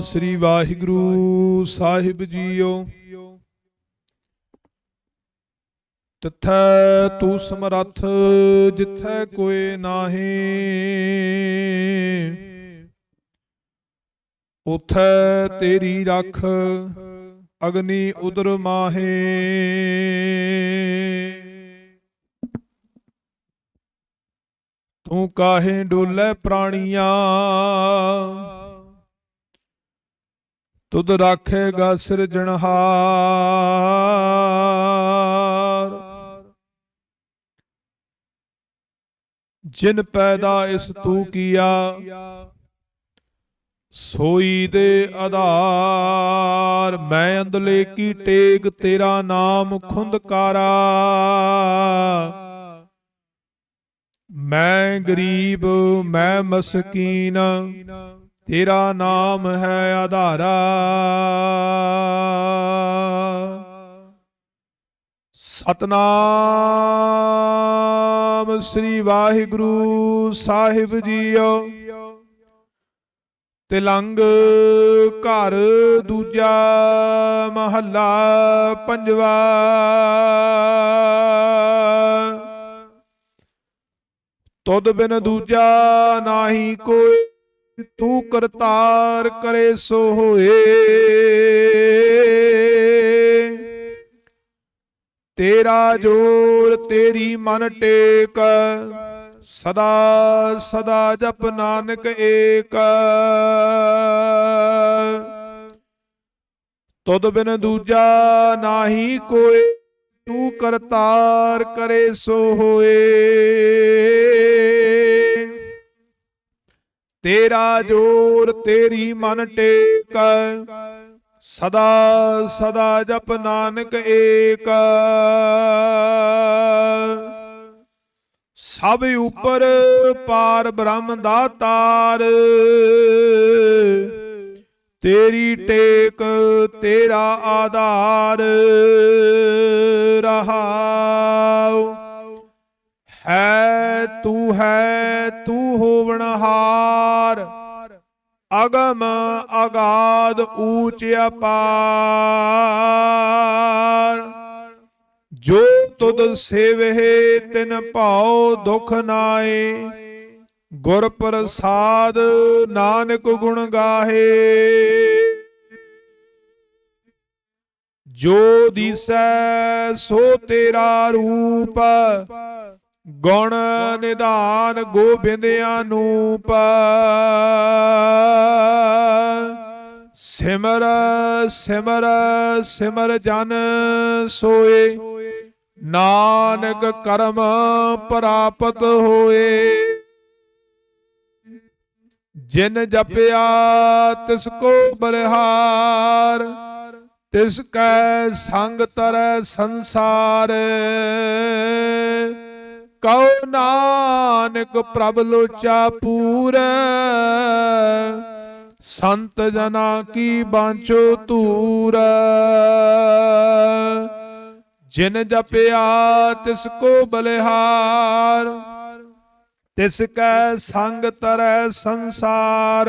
ਸ੍ਰੀ Waheguru Sahib JIO. ਤਿਥੈ ਤੂ ਸਮਰੱਥ, ਜਿਥੈ ਕੋਏ ਨਾਹੀ। ਉਥੈ ਤੇਰੀ ਰੱਖ, ਅਗਨੀ ਉਦਰ ਮਾਹੇ। ਤੂੰ ਕਾਹੇ ਡੋਲੇ ਪ੍ਰਾਣੀਆਂ? ਤੁਧ ਰਾਖੇਗਾ ਸਿਰਜਣਹਾਰ ਜਿਨ ਪੈਦਾ ਇਸ ਤੂੰ ਕੀਆ, ਸੋਈ ਦੇ ਆਧਾਰ। ਮੈਂ ਅੰਦਲੇ ਕੀ ਟੇਕ ਤੇਰਾ ਨਾਮ ਖੁੰਦਕਾਰਾ ਮੈਂ ਗਰੀਬ, ਮੈਂ ਮਸਕੀਨ। ਤੇਰਾ ਨਾਮ ਹੈ ਆਧਾਰਾ। ਸਤਨਾਮ ਸ੍ਰੀ ਵਾਹਿਗੁਰੂ ਸਾਹਿਬ ਜੀਓ। ਤਿਲੰਗ ਘਰ ਦੂਜਾ ਮਹੱਲਾ ਪੰਜਵਾ। ਤੁਧ ਬਿਨ ਦੂਜਾ ਨਾਹੀ ਕੋਈ ਤੂੰ ਕਰਤਾਰ ਕਰੇ ਸੋ ਹੋਏ। ਤੇਰਾ ਜੋਰ ਤੇਰੀ ਮਨ ਟੇਕ, ਸਦਾ ਸਦਾ ਜਪ ਨਾਨਕ ਏਕ। ਤੁਧ ਬਿਨ ਦੂਜਾ ਨਾਹੀ ਕੋਈ ਤੂੰ ਕਰਤਾਰ ਕਰੇ ਸੋ ਹੋਏ। ਤੇਰਾ ਜੋਰ ਤੇਰੀ ਮਨ ਟੇਕ। ਸਦਾ ਸਦਾ ਜਪ ਨਾਨਕ ਏਕ। ਸਭ ਉਪਰ ਪਾਰ ਬ੍ਰਹਮ ਦਾ ਤਾਰ। ਤੇਰੀ ਟੇਕ ਤੇਰਾ ਆਧਾਰ ਰਹਾਉ ਤੂੰ ਹੈ, ਤੂੰ ਹੋਵਣਹਾਰ ਅਗਮ ਅਗਾਦ ਊਚ ਅਪਾਰ। ਜੋ ਤੁਧ ਸੇਵਹਿ, ਤਿਨ ਭਾਉ ਦੁਖ ਨਾਏ ਗੁਰ ਪ੍ਰਸਾਦ ਨਾਨਕ ਗੁਣ ਗਾਹੇ। ਜੋ ਦਿਸੈ, ਸੋ ਤੇਰਾ ਰੂਪ। ਗੁਣ ਨਿਧਾਨ ਗੋਬਿੰਦ ਅਨੂਪ ਸਿਮਰ ਸਿਮਰ ਸਿਮਰ ਜਨ ਸੋਏ। ਨਾਨਕ ਕਰਮ ਪ੍ਰਾਪਤ ਹੋਏ। ਜਿਨ ਜਪਿਆ ਤਿਸ ਕੋ ਬਲਿਹਾਰ, ਤਿਸ ਕੈ ਸੰਗ ਤਰੈ ਸੰਸਾਰ। ਕਉ ਨਾਨਕ ਪ੍ਰਭ ਲੋਚਾ ਪੂਰ। ਸੰਤ ਜਨਾ ਕੀ ਬਾਂਚੋ ਤੂਰ ਜਿਨ ਜਪਿਆ ਤਿਸ ਕੋ ਬਲਿਹਾਰ। ਤਿਸ ਕੈ ਸੰਗ ਤਰੈ ਸੰਸਾਰ।